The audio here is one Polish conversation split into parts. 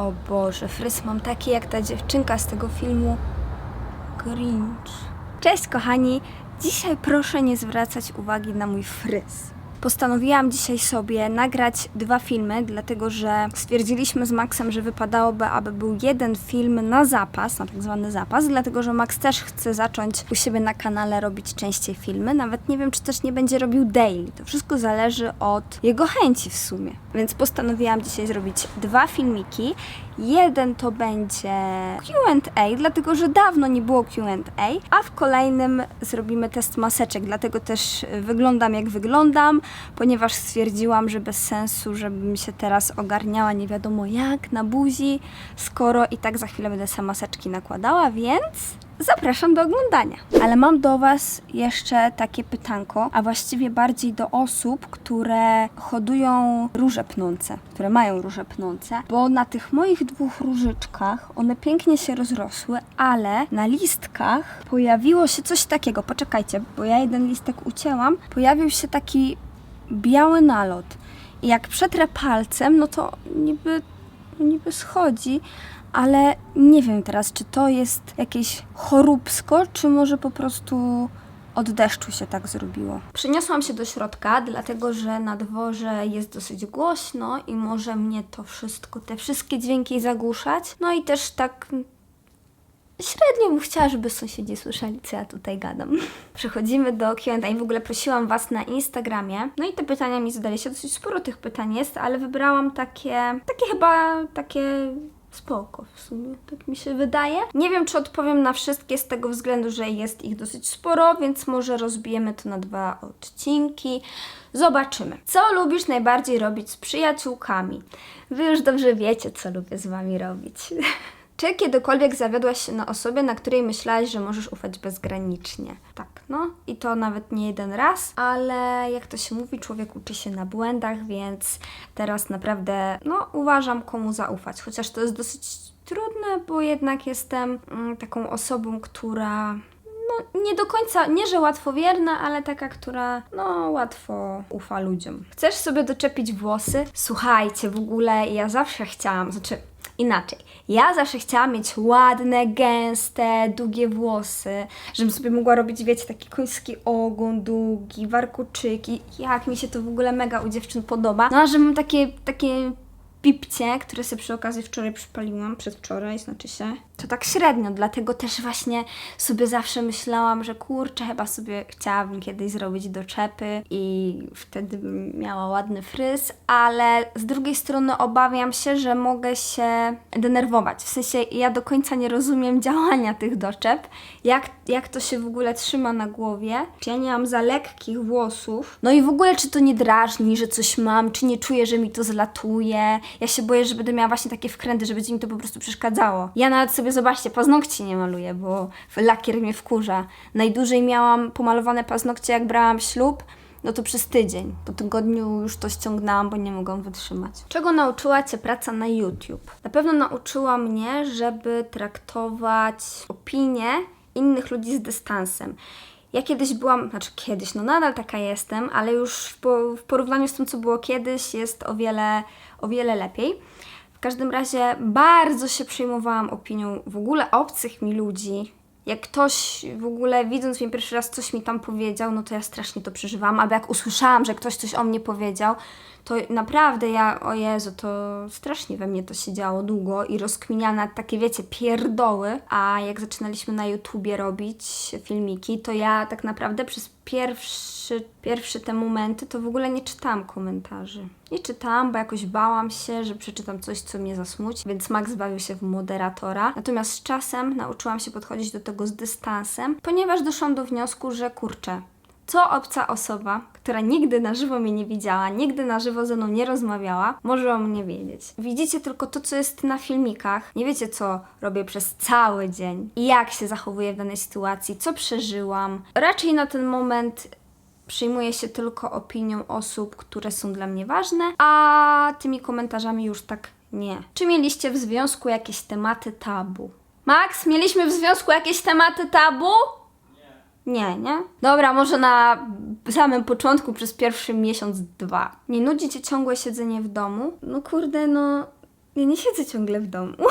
O Boże, fryz mam taki jak ta dziewczynka z tego filmu Grinch. Cześć kochani, dzisiaj proszę nie zwracać uwagi na mój fryz. Postanowiłam dzisiaj sobie nagrać dwa filmy, dlatego że stwierdziliśmy z Maxem, że wypadałoby, aby był jeden film na zapas, na tak zwany zapas, dlatego że Max też chce zacząć u siebie na kanale robić częściej filmy. Nawet nie wiem, czy też nie będzie robił daily. To wszystko zależy od jego chęci w sumie. Więc postanowiłam dzisiaj zrobić dwa filmiki. Jeden to będzie QA, dlatego że dawno nie było QA, a w kolejnym zrobimy test maseczek, dlatego też y, wyglądam jak wyglądam, ponieważ stwierdziłam, że bez sensu, żebym się teraz ogarniała nie wiadomo jak na buzi, skoro i tak za chwilę będę sama maseczki nakładała, więc zapraszam do oglądania. Ale mam do Was jeszcze takie pytanko, a właściwie bardziej do osób, które hodują róże pnące, które mają róże pnące, bo na tych moich dwóch różyczkach one pięknie się rozrosły, ale na listkach pojawiło się coś takiego. Poczekajcie, bo ja jeden listek ucięłam. Pojawił się taki biały nalot. I jak przetrę palcem, no to niby, niby schodzi, ale nie wiem teraz, czy to jest jakieś choróbsko, czy może po prostu od deszczu się tak zrobiło. Przyniosłam się do środka, dlatego że na dworze jest dosyć głośno i może mnie to wszystko, te wszystkie dźwięki zagłuszać. No i też tak Średnio bym chciała, żeby sąsiedzi słyszeli, co ja tutaj gadam. Przechodzimy do Q&A. W ogóle prosiłam Was na Instagramie. No i te pytania mi zadaliście. Dosyć sporo tych pytań jest, ale wybrałam takie, takie chyba, takie spoko w sumie, tak mi się wydaje. Nie wiem, czy odpowiem na wszystkie z tego względu, że jest ich dosyć sporo, więc może rozbijemy to na dwa odcinki. Zobaczymy. Co lubisz najbardziej robić z przyjaciółkami? Wy już dobrze wiecie, co lubię z Wami robić. Czy kiedykolwiek zawiodłaś się na osobie, na której myślałaś, że możesz ufać bezgranicznie? Tak, no i to nawet nie jeden raz, ale jak to się mówi, człowiek uczy się na błędach, więc teraz naprawdę, no uważam komu zaufać, chociaż to jest dosyć trudne, bo jednak jestem mm, taką osobą, która no, nie do końca, nie że łatwowierna, ale taka, która no łatwo ufa ludziom. Chcesz sobie doczepić włosy? Słuchajcie, w ogóle ja zawsze chciałam, znaczy inaczej. Ja zawsze chciałam mieć ładne, gęste, długie włosy, żebym sobie mogła robić, wiecie, taki koński ogon długi, warkoczyki. Jak mi się to w ogóle mega u dziewczyn podoba. No, a że mam takie, takie pipcie, które sobie przy okazji wczoraj przypaliłam, przedwczoraj, znaczy się, to tak średnio, dlatego też właśnie sobie zawsze myślałam, że kurczę, chyba sobie chciałabym kiedyś zrobić doczepy i wtedy bym miała ładny fryz, ale z drugiej strony obawiam się, że mogę się denerwować. W sensie ja do końca nie rozumiem działania tych doczep, jak, jak to się w ogóle trzyma na głowie, czy ja nie mam za lekkich włosów, no i w ogóle czy to nie drażni, że coś mam, czy nie czuję, że mi to zlatuje. Ja się boję, że będę miała właśnie takie wkręty, że będzie mi to po prostu przeszkadzało. Ja nawet sobie, zobaczcie, paznokci nie maluję, bo lakier mnie wkurza. Najdłużej miałam pomalowane paznokcie, jak brałam ślub, no to przez tydzień. Po tygodniu już to ściągnęłam, bo nie mogłam wytrzymać. Czego nauczyła Cię praca na YouTube? Na pewno nauczyła mnie, żeby traktować opinie innych ludzi z dystansem. Ja kiedyś byłam, znaczy kiedyś, no nadal taka jestem, ale już w, po, w porównaniu z tym, co było kiedyś, jest o wiele, o wiele lepiej. W każdym razie bardzo się przejmowałam opinią w ogóle obcych mi ludzi. Jak ktoś w ogóle widząc mnie pierwszy raz coś mi tam powiedział, no to ja strasznie to przeżywałam. Albo jak usłyszałam, że ktoś coś o mnie powiedział, to naprawdę ja, o Jezu, to strasznie we mnie to się działo długo i rozkminiałam nad takie, wiecie, pierdoły. A jak zaczynaliśmy na YouTubie robić filmiki, to ja tak naprawdę przez pierwszy, pierwsze te momenty to w ogóle nie czytałam komentarzy. Nie czytałam, bo jakoś bałam się, że przeczytam coś, co mnie zasmuci, więc Max bawił się w moderatora. Natomiast z czasem nauczyłam się podchodzić do tego z dystansem, ponieważ doszłam do wniosku, że kurczę, co obca osoba, która nigdy na żywo mnie nie widziała, nigdy na żywo ze mną nie rozmawiała, może o mnie wiedzieć. Widzicie tylko to, co jest na filmikach, nie wiecie, co robię przez cały dzień jak się zachowuję w danej sytuacji, co przeżyłam. Raczej na ten moment przyjmuję się tylko opinią osób, które są dla mnie ważne, a tymi komentarzami już tak nie. Czy mieliście w związku jakieś tematy tabu? Max, mieliśmy w związku jakieś tematy tabu? Nie, nie? Dobra, może na samym początku przez pierwszy miesiąc, dwa. Nie nudzi cię ciągłe siedzenie w domu? No kurde, no Ja nie siedzę ciągle w domu.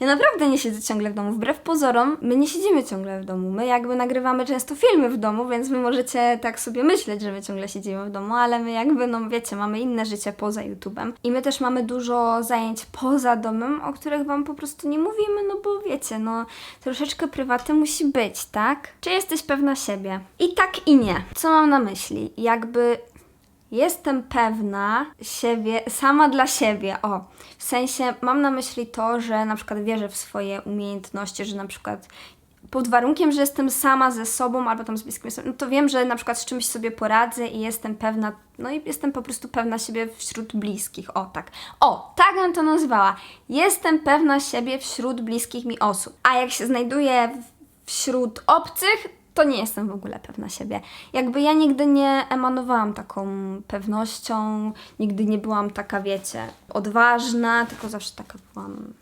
Ja naprawdę nie siedzę ciągle w domu. Wbrew pozorom, my nie siedzimy ciągle w domu. My jakby nagrywamy często filmy w domu, więc wy możecie tak sobie myśleć, że my ciągle siedzimy w domu, ale my jakby, no wiecie, mamy inne życie poza YouTube'em. I my też mamy dużo zajęć poza domem, o których wam po prostu nie mówimy, no bo wiecie, no troszeczkę prywaty musi być, tak? Czy jesteś pewna siebie? I tak i nie. Co mam na myśli? Jakby Jestem pewna siebie, sama dla siebie. O, w sensie mam na myśli to, że na przykład wierzę w swoje umiejętności, że na przykład pod warunkiem, że jestem sama ze sobą albo tam z bliskim no to wiem, że na przykład z czymś sobie poradzę i jestem pewna, no i jestem po prostu pewna siebie wśród bliskich. O, tak. O, tak bym to nazwała. Jestem pewna siebie wśród bliskich mi osób. A jak się znajduję wśród obcych, to nie jestem w ogóle pewna siebie. Jakby ja nigdy nie emanowałam taką pewnością, nigdy nie byłam taka, wiecie, odważna, tylko zawsze taka byłam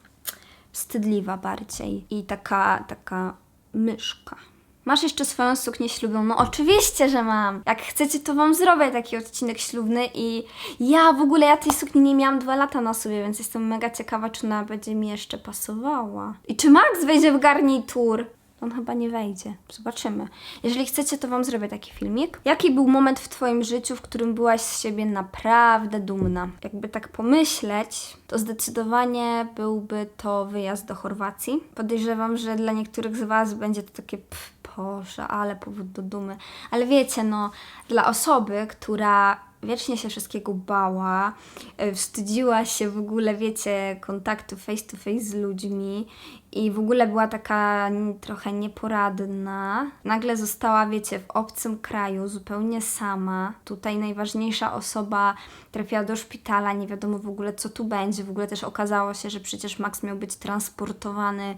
wstydliwa bardziej i taka, taka myszka. Masz jeszcze swoją suknię ślubną? No oczywiście, że mam. Jak chcecie, to wam zrobię taki odcinek ślubny i ja w ogóle, ja tej sukni nie miałam dwa lata na sobie, więc jestem mega ciekawa, czy ona będzie mi jeszcze pasowała. I czy Max wejdzie w garnitur? On chyba nie wejdzie. Zobaczymy. Jeżeli chcecie, to wam zrobię taki filmik. Jaki był moment w twoim życiu, w którym byłaś z siebie naprawdę dumna? Jakby tak pomyśleć, to zdecydowanie byłby to wyjazd do Chorwacji. Podejrzewam, że dla niektórych z was będzie to takie pff, Boże, ale powód do dumy. Ale wiecie, no, dla osoby, która wiecznie się wszystkiego bała, e, wstydziła się w ogóle, wiecie, kontaktu face to face z ludźmi i w ogóle była taka trochę nieporadna. Nagle została, wiecie, w obcym kraju, zupełnie sama. Tutaj najważniejsza osoba trafiła do szpitala, nie wiadomo w ogóle co tu będzie. W ogóle też okazało się, że przecież Max miał być transportowany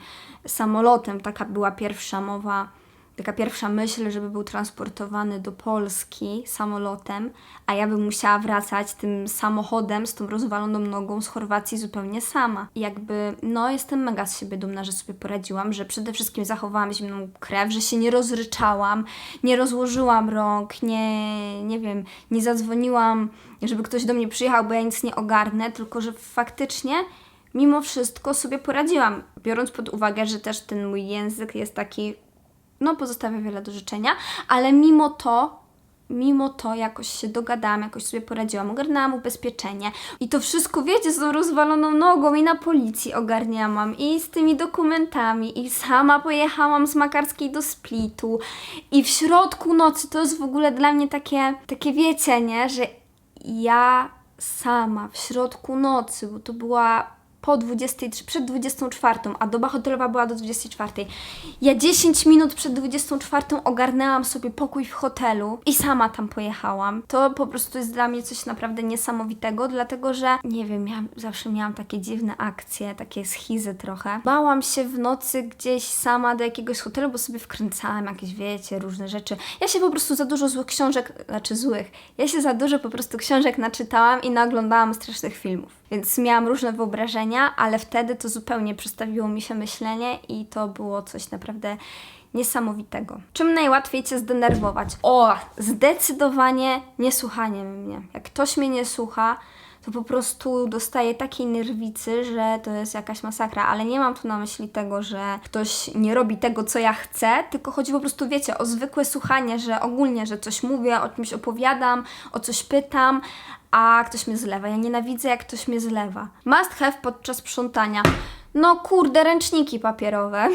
samolotem. Taka była pierwsza mowa taka pierwsza myśl, żeby był transportowany do Polski samolotem, a ja bym musiała wracać tym samochodem z tą rozwaloną nogą z Chorwacji zupełnie sama. I jakby, no, jestem mega z siebie dumna, że sobie poradziłam, że przede wszystkim zachowałam zimną krew, że się nie rozryczałam, nie rozłożyłam rąk, nie, nie wiem, nie zadzwoniłam, żeby ktoś do mnie przyjechał, bo ja nic nie ogarnę, tylko że faktycznie mimo wszystko sobie poradziłam, biorąc pod uwagę, że też ten mój język jest taki no pozostawia wiele do życzenia, ale mimo to, mimo to jakoś się dogadałam, jakoś sobie poradziłam, ogarnęłam ubezpieczenie. I to wszystko, wiecie, z tą rozwaloną nogą i na policji ogarniałam i z tymi dokumentami i sama pojechałam z Makarskiej do Splitu. I w środku nocy to jest w ogóle dla mnie takie, takie wiecie, nie, że ja sama w środku nocy, bo to była po 23, przed 24, a doba hotelowa była do 24. Ja 10 minut przed 24 ogarnęłam sobie pokój w hotelu i sama tam pojechałam. To po prostu jest dla mnie coś naprawdę niesamowitego, dlatego że nie wiem, ja zawsze miałam takie dziwne akcje, takie schizy trochę. Bałam się w nocy gdzieś sama do jakiegoś hotelu, bo sobie wkręcałam jakieś, wiecie, różne rzeczy. Ja się po prostu za dużo złych książek, znaczy złych, ja się za dużo po prostu książek naczytałam i naoglądałam strasznych filmów. Więc miałam różne wyobrażenia, ale wtedy to zupełnie przestawiło mi się myślenie i to było coś naprawdę niesamowitego. Czym najłatwiej Cię zdenerwować? O, zdecydowanie niesłuchanie mnie. Jak ktoś mnie nie słucha, to po prostu dostaję takiej nerwicy, że to jest jakaś masakra, ale nie mam tu na myśli tego, że ktoś nie robi tego, co ja chcę, tylko chodzi po prostu, wiecie, o zwykłe słuchanie, że ogólnie, że coś mówię, o czymś opowiadam, o coś pytam, a ktoś mnie zlewa. Ja nienawidzę, jak ktoś mnie zlewa. Must have podczas sprzątania. No kurde, ręczniki papierowe.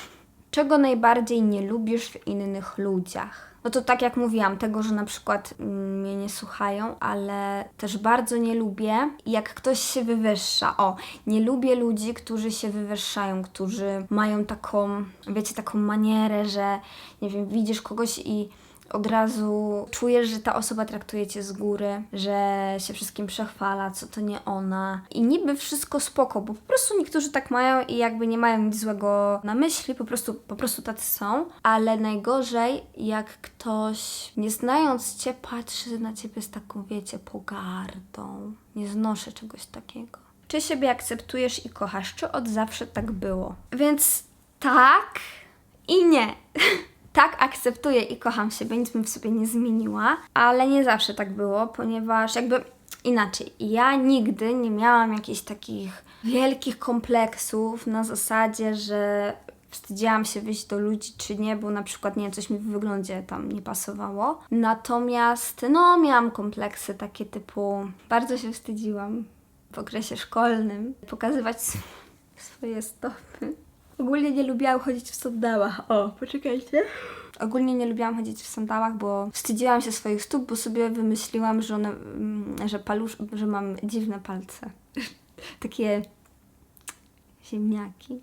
Czego najbardziej nie lubisz w innych ludziach? No to tak jak mówiłam, tego, że na przykład mm, mnie nie słuchają, ale też bardzo nie lubię, jak ktoś się wywyższa. O, nie lubię ludzi, którzy się wywyższają, którzy mają taką, wiecie, taką manierę, że nie wiem, widzisz kogoś i od razu czujesz, że ta osoba traktuje cię z góry, że się wszystkim przechwala, co to nie ona. I niby wszystko spoko, bo po prostu niektórzy tak mają i jakby nie mają nic złego na myśli, po prostu, po prostu tacy są. Ale najgorzej, jak ktoś, nie znając cię, patrzy na ciebie z taką, wiecie, pogardą. Nie znoszę czegoś takiego. Czy siebie akceptujesz i kochasz? Czy od zawsze tak było? Więc tak i nie. tak, akceptuję i kocham siebie, nic bym w sobie nie zmieniła, ale nie zawsze tak było, ponieważ jakby Inaczej, ja nigdy nie miałam jakichś takich wielkich kompleksów na zasadzie, że wstydziłam się wyjść do ludzi czy nie, bo na przykład nie coś mi w wyglądzie tam nie pasowało. Natomiast no miałam kompleksy takie typu bardzo się wstydziłam w okresie szkolnym pokazywać sw- swoje stopy. Ogólnie nie lubiłam chodzić w sandałach. O, poczekajcie. Ogólnie nie lubiłam chodzić w sandałach, bo wstydziłam się swoich stóp, bo sobie wymyśliłam, że one, mm, że palusz, że mam dziwne palce. Takie ziemniaki.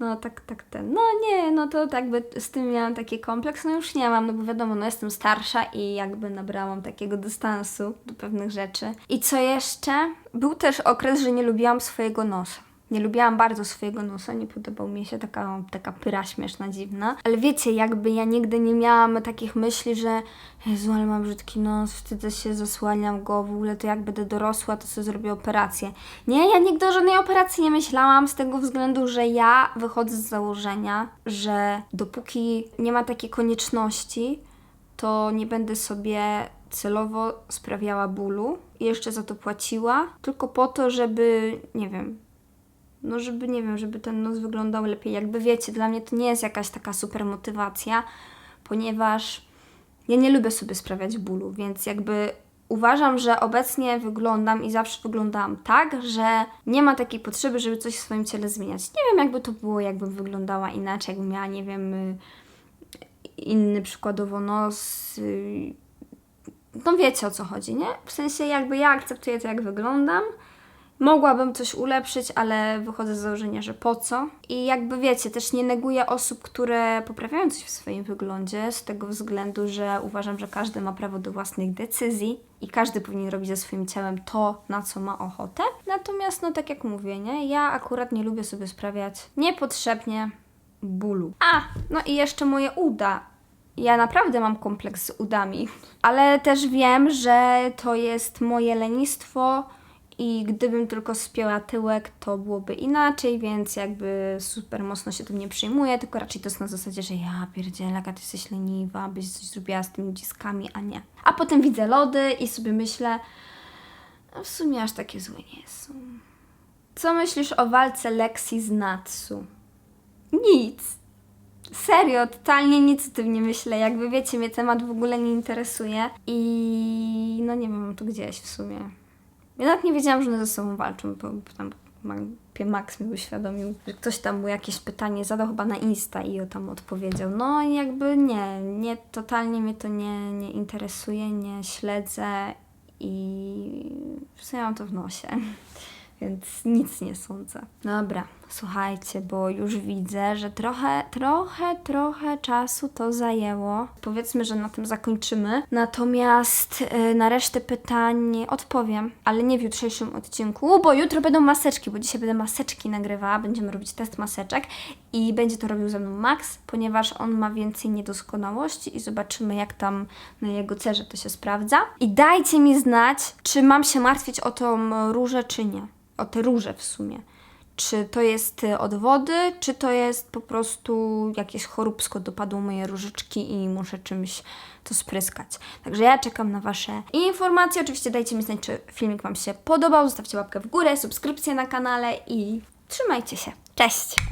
No tak, tak ten. No nie, no to tak by z tym miałam taki kompleks, no już nie mam, no bo wiadomo, no jestem starsza i jakby nabrałam takiego dystansu do pewnych rzeczy. I co jeszcze? Był też okres, że nie lubiłam swojego nosa. Nie lubiłam bardzo swojego nosa, nie podobał mi się taka, taka pyra śmieszna, dziwna. Ale wiecie, jakby ja nigdy nie miałam takich myśli, że Jezu, ale mam brzydki nos, wstydzę się, zasłaniam go, w ogóle to jak będę dorosła, to sobie zrobię operację. Nie, ja nigdy o żadnej operacji nie myślałam z tego względu, że ja wychodzę z założenia, że dopóki nie ma takiej konieczności, to nie będę sobie celowo sprawiała bólu i jeszcze za to płaciła, tylko po to, żeby, nie wiem, no żeby, nie wiem, żeby ten nos wyglądał lepiej. Jakby wiecie, dla mnie to nie jest jakaś taka super motywacja, ponieważ ja nie lubię sobie sprawiać bólu, więc jakby uważam, że obecnie wyglądam i zawsze wyglądałam tak, że nie ma takiej potrzeby, żeby coś w swoim ciele zmieniać. Nie wiem, jakby to było, jakbym wyglądała inaczej, jakbym miała, nie wiem, inny przykładowo nos. y, No wiecie o co chodzi, nie? W sensie jakby ja akceptuję to, jak wyglądam. Mogłabym coś ulepszyć, ale wychodzę z założenia, że po co. I jakby wiecie, też nie neguję osób, które poprawiają coś w swoim wyglądzie, z tego względu, że uważam, że każdy ma prawo do własnych decyzji i każdy powinien robić ze swoim ciałem to, na co ma ochotę. Natomiast, no tak jak mówię, nie? Ja akurat nie lubię sobie sprawiać niepotrzebnie bólu. A, no i jeszcze moje uda. Ja naprawdę mam kompleks z udami, ale też wiem, że to jest moje lenistwo i gdybym tylko spięła tyłek, to byłoby inaczej, więc jakby super mocno się tym nie przejmuję, tylko raczej to jest na zasadzie, że ja pierdzielę, ty jesteś leniwa, byś coś zrobiła z tymi uciskami, a nie. A potem widzę lody i sobie myślę, no w sumie aż takie złe nie są. Co myślisz o walce Lexi z Natsu? Nic. Serio, totalnie nic o tym nie myślę. Jakby wiecie, mnie temat w ogóle nie interesuje. I no nie wiem, to gdzieś w sumie. Ja nawet nie wiedziałam, że one ze sobą walczą, bo bo tam Ma- Max mi uświadomił, że ktoś tam mu jakieś pytanie zadał chyba na Insta i o tam odpowiedział. No i jakby nie, nie, totalnie mnie to nie, nie interesuje, nie śledzę i w sumie mam to w nosie. Więc nic nie sądzę. Dobra, słuchajcie, bo już widzę, że trochę, trochę, trochę czasu to zajęło. Powiedzmy, że na tym zakończymy. Natomiast y, na resztę pytań odpowiem, ale nie w jutrzejszym odcinku, bo jutro będą maseczki, bo dzisiaj będę maseczki nagrywała. Będziemy robić test maseczek i będzie to robił ze mną Max, ponieważ on ma więcej niedoskonałości i zobaczymy, jak tam na jego cerze to się sprawdza. I dajcie mi znać, czy mam się martwić o tą różę, czy nie o te róże w sumie. Czy to jest y, od wody, czy to jest po prostu jakieś choróbsko dopadło moje różyczki i muszę czymś to spryskać. Także ja czekam na Wasze informacje. Oczywiście dajcie mi znać, czy filmik Wam się podobał. Zostawcie łapkę w górę, subskrypcję na kanale i trzymajcie się. Cześć!